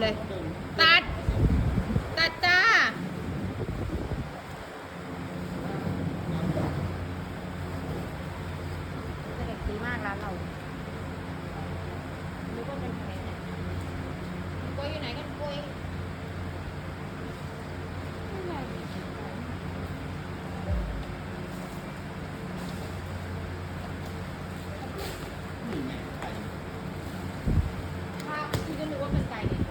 เลยตัด ตัดจ้า เด็กดีมากร้านเรารู้ว่าเป็นใครเนี่ยกล้วยอยู่ไหนกันกล้วยถ้าพี่ก็รู้ว่าเป็นไก่เนี่ย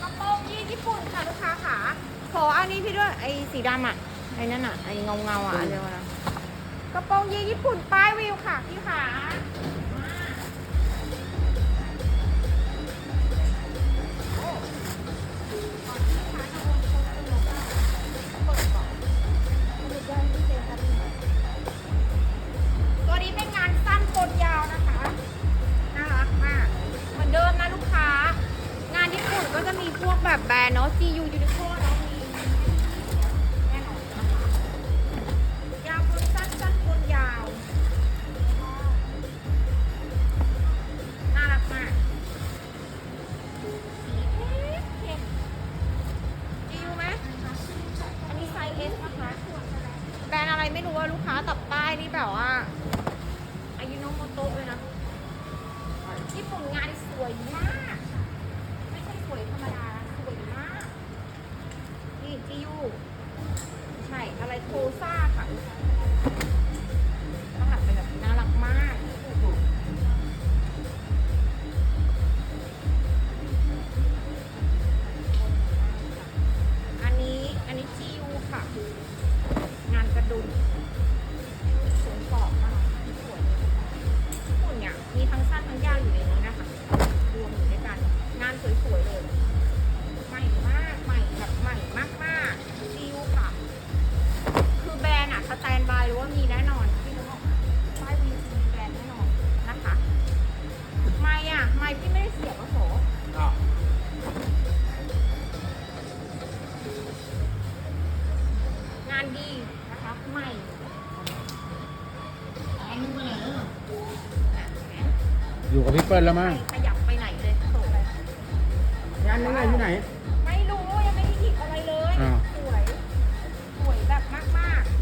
กระโปรงยีน ญี่ปุ่นค่ะลูกค้าขาขออันนี้พี่ด้วยไอ้สีดำอะไอ้นั่นอะไอ้เงาเงาๆอะอันเดียวกันนะกระโปรงยีนญี่ปุ่นป้ายวิวค่ะพี่ขา ไม่รู้ว่าลูกค้าตับป้ายนี่แบบว่าอายุโนโมโตะเลยนะญี่ปุ่นงานสวยมาก ไม่ใช่สวยธรรมดานะสวยมาก นี่จิยูใช่อะไรโคซ่าค่ะ กับพี่เปิ้ลแล้วมั้งขยับไปไหนเลยโสงานนึงไงอยู่ไหน ไม่รู้ยังไม่ได้หยิบอะไรเลย อ้าว สวย สวยแบบมากๆ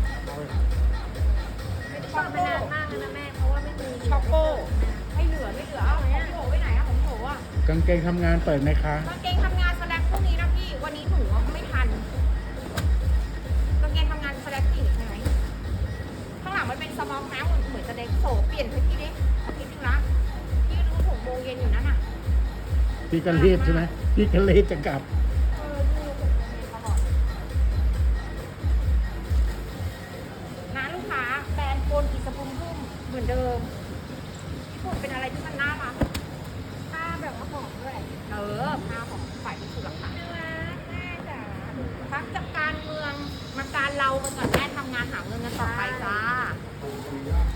ไม่ได้ชอบมานานมากแล้วนะแม่เพราะว่าไม่มีช็อกโก้ไม่เหลือไม่เหลือเอาของโถไว้ไหนอะของโถอะกางเกงทำงานเปิดไหมคะ กางเกง พี่กันรีบใช่ไหมพี่กันรีบจะกลับเออดูหกโมงเย็นตลอดนะลูกค้าแบรนด์โกนกิสพุมพุ่มเหมือนเดิมญี่ปุ่นเป็นอะไรที่มันน่ารักผ้าแบบว่าหอมด้วยเออผ้าของฝ่ายที่สุดราคาน่ารักแม่จ๋าพักจากการเมืองมาการเรากันก่อนแม่ทำงานหาเงินกันต่อไปจ้า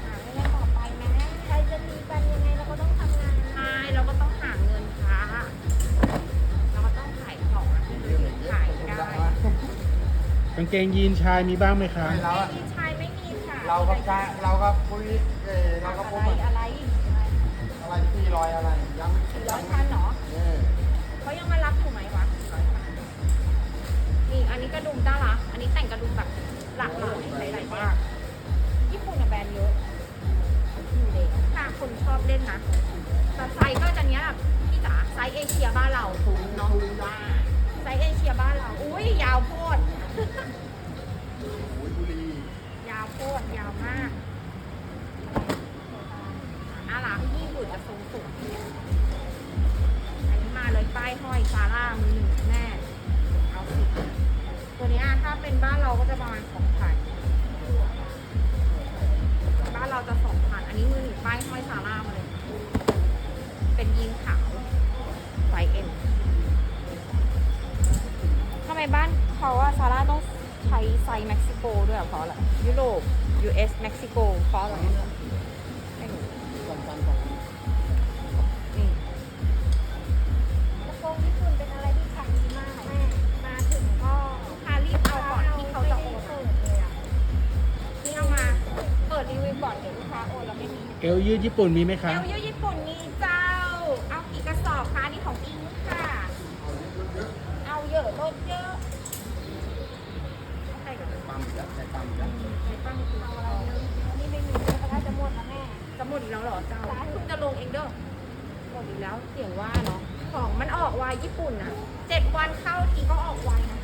หาเงินต่อไปแม่ใครจะมีกันยังไงเราก็ต้องทำงางเกงยีนชายมีบ้างไหมคะไม่เราไม่อะมีชายไม่มีค่ะเรากับชาเรากับปุ้ยเออเรากับปุ้ยอะไรอะไรอะไรสี่ร้อยอะไรยังไม่สี่ร้อยพันเหรอเออเขายังมารับอยู่ไหมวะนี่อันนี้กระดุมน่ารักอันนี้แต่งกระดุมแบบหลากหลายหลายๆแบบ เม็กซิโกด้วยอะเพราะอะไรยุโรป US เม็กซิโกเพราะอะไรไม่รู้สองพันสองพันนี่กระโปรงญี่ปุ่นเป็นอะไรที่ขายดีมากแม่มาถึงก็ลูกค้ารีบเอาก่อนที่เขาจะโอนเปิดเลยอะนี่เอามาเปิดรีวิวก่อนเดี๋ยวลูกค้าโอนแล้วไม่มีเอลยืดญี่ปุ่นมีไหมคะ เอลยูญี่ปุ่นมีเจ้า เอากี่กระสอบคะนี่ของอิงค่ะ เอาเยอะลดเยอะใช่กับ ปั๊มอีกแล้วใช้ปั๊มอีกแล้ว ในปั้งคือ เอาอะไรเยอะนี่ไม่มีแล้วก็จะหมดแล้วแม่ จะหม ดอีกแล้วเหรอเจ้าเพิ่งจะลงเองเด้อหมดอีกแล้วเสียงว่าเนาะของมันออกไวญี่ปุ่นอะเจ็ดวันเข้าทีก็ออกไวนะ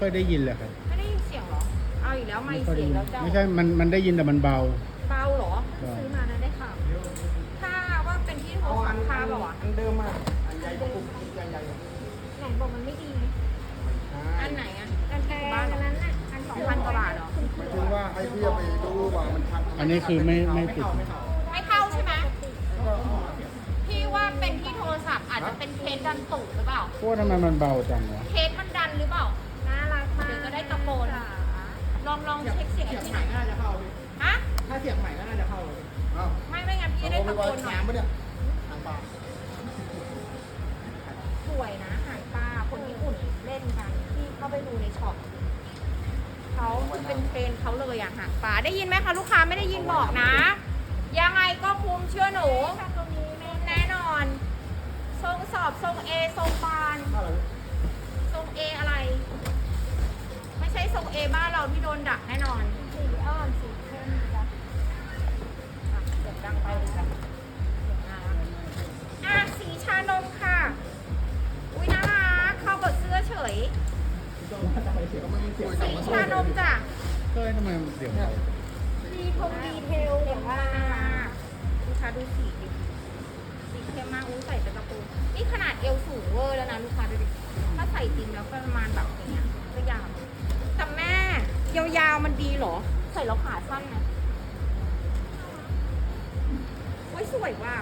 คะไม่ค่อยได้ยินเลยครับไม่ได้ยินเสียงเหรอ เอาอีกแล้วไม่ค่อยเสีได้ยงยินแล้วเจ้าไม่ใช่มันมันได้ยินแต่มันเบา เบาเหรอเบา ซื้อมานะได้ค่ะถ้าว่าเป็นที่โทรเอาอัศันพท์ค่าเปล่าวะอันเดิมมาอันใหญ่กว่าปุ๊บใหญ่ใหญ่ไหนบอกมันไม่ดีไงอันไหนอะอันแพที่งบ้านเหรอัอนนั้นน่ะอันสองพันกว่าบาทเหรอถึงว่าให้พี่เอาไปดูว่ามันทันอันนี้คือไม่ไม่ติด ไม่เข้าไม่เข้าใช่ไหมไม่เข้าก็เอามาเสียบพี่ว่าเป็นที่โทรศัพท์อาจจะเป็นเคสดันตูดหรือเปล่าพวกทำไมมันเบาจังวะเคสมันดันหรือเปล่า ลองลองเช็คเสียงเสียบที่ใหไหนม่ก็น่าจะเข้าพี่ฮะ ถ้าเสียบใหม่ก็น่าจะเข้าเลยเอ้าไม่ไม่งั้นพี่จะได้เอาไปตะโกไว้นหน่อยน้ำปะเนี่ยทางปลาสวยนะหางปลาคนญี่ปุ่นเล่นกันที่เข้าไปดูในช็อปเขาคือเป็นเทรนด์เขาเลยอะหางปลาได้ยินไหมคะลูกค้าไม่ได้ยินบอกนะ ยังไงก็คุ้มเชื่อหนูค่ะตรงนี้แม่แน่นอน ทรงสอบทรงเอทรงบานเท่าไหร่ บ้านเราที่โดนดักแน่นอนสีอ่อนสีเข้มจ้ะอะเสียงดังไปเลยจ้ะเสียงน่ารักอะสีชานมค่ะ อุ้ยน่ารักเข้ากับเสื้อเฉย สีชานมจ้ะเฮ้ยทำไมมันเสียงเบาดีทงดีเทลแบบว่าลูกค้าดูสีดิสีเข้มมากอุ้ยใส่เป็นกระโปรงนี่ขนาดเอวสูงเวอร์แล้วนะลูกค้าดูดิถ้าใส่จริงแล้วก็ประมาณแบบอย่างเงี้ยก็ยาวแต่แม่ ยาวๆมันดีเหรอ ใส่แล้วขาสั้นนะโอ้ยสวยว่ะ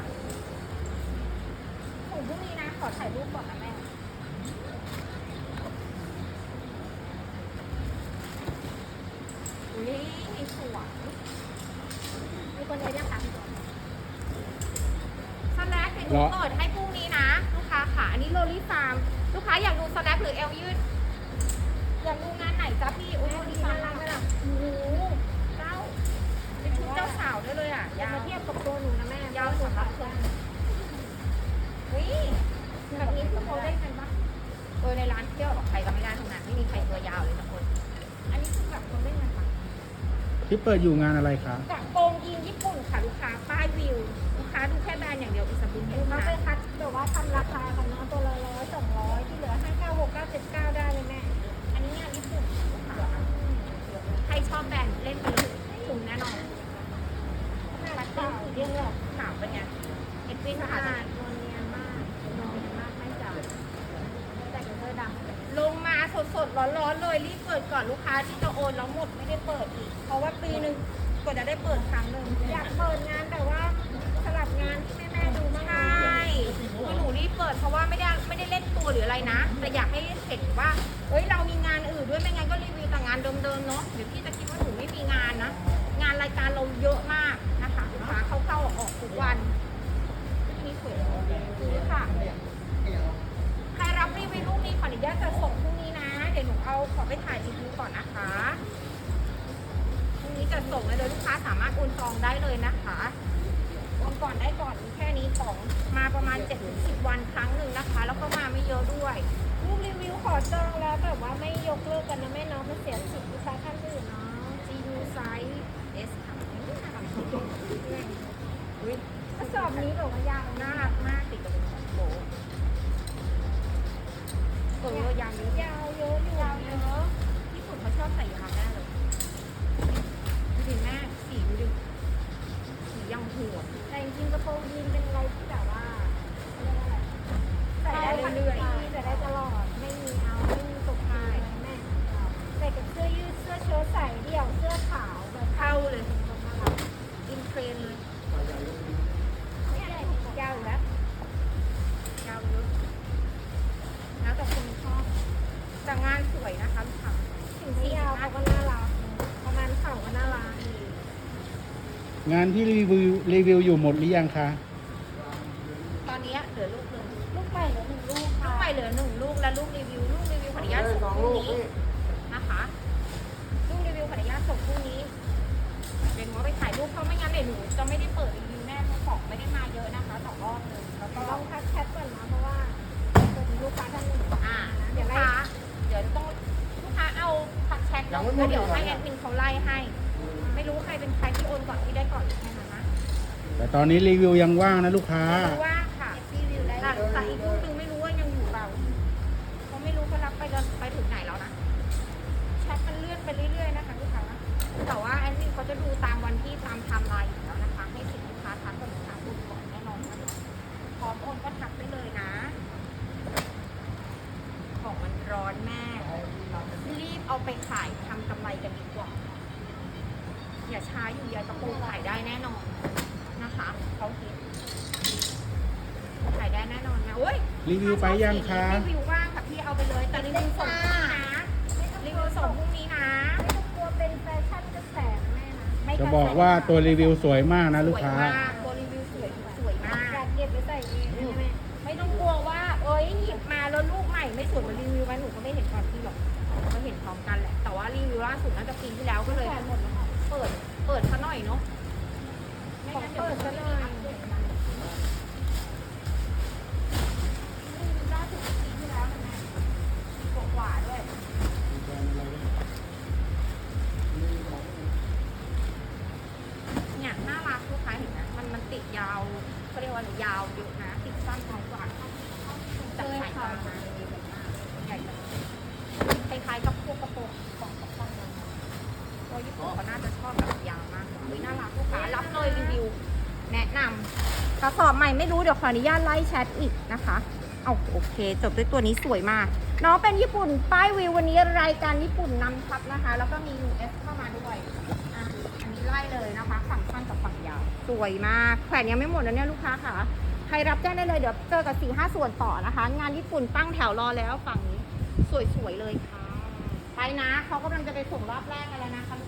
ถุงพวกนี้นะ ขอถ่ายรูปก่อนนะแม่อุ้ยสวยมีคนเลยนะคะสแลกเห็นหนูเปิดให้พรุ่งนี้นะ ลูกค้าค่ะ อันนี้โรลี่ฟาร์ม ลูกค้าอยากดูสแลกหรือเอลยืด อยากดูงานไหนจ๊ะพี่อุ้ยโรลี่ฟาร์มน่ารักไหมล่ะโอ้โหเจ้าเป็นชุดเจ้าสาวได้เลยอะอย่ายาวมาเทียบกับตัวหนูนะแม่ยาวสำหรับคนเฮ้ยแบบนี้คือเขาได้กันปะเออในร้านเที่ยวหรอกใครก็ไม่ได้ทั้งนั้นไม่มีใครตัวยาวเลยสักคน อันนี้คือแบบเขาได้กันปะที่เปิดอยู่งานอะไรคะกระโปรงยีนญี่ปุ่นค่ะลูกค้าป้ายวิว ลูกค้าดูแค่แบรนด์อย่างเดียวอิสบุนเห็นเขานะไปคัดแบบว่าทำราคากัน อบแบรนด์เล่นไปเลยคุ้มแน่นอนน่ารักจังสีเรียงเลยถามเป็นไงเอ็ดวินสะค่ะอาดนวลเนียนมากนวลเนียนมากไม่จับแต่งเสื้อดำลงมาสดๆร้อนๆเลยรีบเปิดก่อนลูกค้าที่จะโอนแล้วหมดไม่ได้เปิดอีก เพราะว่าปีหนึ่งกว่าจะได้เปิดครั้งหนึ่งอยากเปิดงานแต่ว่าสลับงานที่แม่แม่ๆดูมากใช่คือหนูรีบเปิดเพราะว่าไม่ได้ไม่ได้เล่นตัวหรืออะไรนะ แต่อยากให้เห็นว่าเอ้ยเรามีงานอื่นด้วยไม่งั้นก็รีวิวแต่งานเดิมๆเนาะเดี๋ยวพี่จะคิดว่าหนูไม่มีงานนะ งานรายการเราเยอะมากนะคะลูกค้าเข้าๆออกทุกวันนี่สวยซื้อค่ะใครรับรีวิวลูกนี้ขออนุญาตจะส่งพรุ่งนี้นะ เดี๋ยวหนูเอาขอไปถ่ายรีวิวก่อนนะคะพรุ่งนี้จัดส่งเลยลูกค้าสามารถโอนจองได้เลยนะคะโอนก่อนได้ก่อนแค่นี้ของมาประมาณ7-10วันครั้งหนึ่งนะคะ แล้วก็มาไม่เยอะด้วยรูปรีวิวขอจองแล้วแบบว่าไม่ยกเลิกกันนะแม่น้องมันเสียสิทธิ์ลูกค้าท่านอื่นเนาะ GU size S ค่ะอุ๊ยน่ารักอุ๊ย กระ สอบนี้แบบว่ายาวมากมาก รีวิวอยู่หมดหรือยังคะ ตอนนี้เหลือลูกหนึ่งลูกใหม่เหลือหนึ่งลูกลูค่ะกใหม่เหลือหนึ่งลูกและลูกรีวิวลูกรีวิวขออนุญาตส่งพรุ่งนี้นะคะลูกรีวิวขออนุญาตส่งพรุ่งนี้เดี๋ยวหนูเอาไปถ่ายรูปเพราะไม่งั้นเดี๋ยวหนูจะไม่ได้เปิดรีวิวแน่เพราะของไม่ได้มาเยอะนะคะสองรอบหนึ่งแล้วก็ลองทักแชทก่อนนะเพราะว่าจะมีลูกค้าท่านหนึ่งอ่าเดี๋ยวไล่ค้าเดี๋ยวต้องลูกค้าเอาทักแชทแล้วเดี๋ยวให้แอดมินเขาไล่ให้ ไม่รู้ใครเป็นใครที่โอนก่อนที่ได้ก่อนแค่นั้นนะ แต่ตอนนี้รีวิวยังว่างนะลูกค้า ไม่รู้ว่าค่ะรีวิวได้แต่แต่อีกลูกนึงไม่รู้ว่ายังอยู่เปล่าเขาไม่รู้เขารับไปกันไปถึงไหนแล้วนะแชทมันเลื่อนไปเรื่อยๆนะคะลูกค้าแต่ว่าแอดมินเขาจะดูตามวันที่ตามไทม์ไลน์อยู่แล้วนะคะให้สิทธิ์ลูกค้าทักกับลูกค้าดูก่อนแน่นอนนะคะพร้อมโอนก็ทักได้เลยนะ ของมันร้อนแม่รีบเอาไปขายทำกำไรกันดีกว่า อย่าช้าอยู่ยายกระปูขายได้แน่นอน นะคะเขาคิดขายได้แน่นอนนะโอ้ยรีวิวไปยังคะ รีวิวว่างค่ะพี่เอาไปเลยแต่รีวิวส่งพรุ่งนี้นะรีวิวส่งพรุ่งนี้นะไม่ต้องกลัวเป็นแฟชั่นกระแสนะแม่นะไม่จะบอกว่าตัวรีวิวสวยมากนะลูกค้า สวยมากตัวรีวิวสวยสวยมากอยากเก็บไปใส่เองใช่ไหมไม่ต้องกลัวว่าเอ้ยหยิบมาแล้วลูกใหม่ไม่สวยเหมือนรีวิวไว้หนูก็ไม่เห็นก่อนพี่หรอกก็เห็นพร้อมกันแหละแต่ว่ารีวิวล่าสุดน่าจะปีที่แล้วก็เลยแขวนหมดแล้วค่ะเปิดเปิดซะหน่อยเนาะ ยาวเขาเรียกว่าอะไรยาวเยอะนะติดสั้นกว่ากว่าจากสายตามาใหญ่จังคล้ายๆกับพวกกระโปรงของกระโปรงเลยตัวญี่ปุ่นเขาน่าจะชอบแบบยาวมากเฮ้ยน่ารักลูกค้ารับเลยรีวิว แนะนำกระสอบใหม่ไม่รู้เดี๋ยวขออนุญาตไล่แชทอีกนะคะเอาโอเค จบด้วยตัวนี้สวยมากน้องเป็นญี่ปุ่นป้ายวิววันนี้รายการญี่ปุ่นนำทับนะคะ แล้วก็มี US เข้ามาด้วยอะอันนี้ ไล่เลยนะคะฝั่งสั้นกับฝั่งยาวสวยมากแขวนยังไม่หมดนะเนี่ยลูกค้าค่ะใครรับแจ้งได้เลยเดี๋ยวเจอกับสี่ห้าส่วนต่อนะคะ งานญี่ปุ่นตั้งแถวรอแล้วฝั่งนี้ สวยๆเลยค่ะ ไปนะเขากำลังจะไปส่งรอบแรกกันแล้วนะครับอีกแจ้งได้เลยนะคะรอบแรกกำลังจะออกแล้วนะกำลังของของส่งรอบแรกนะคะ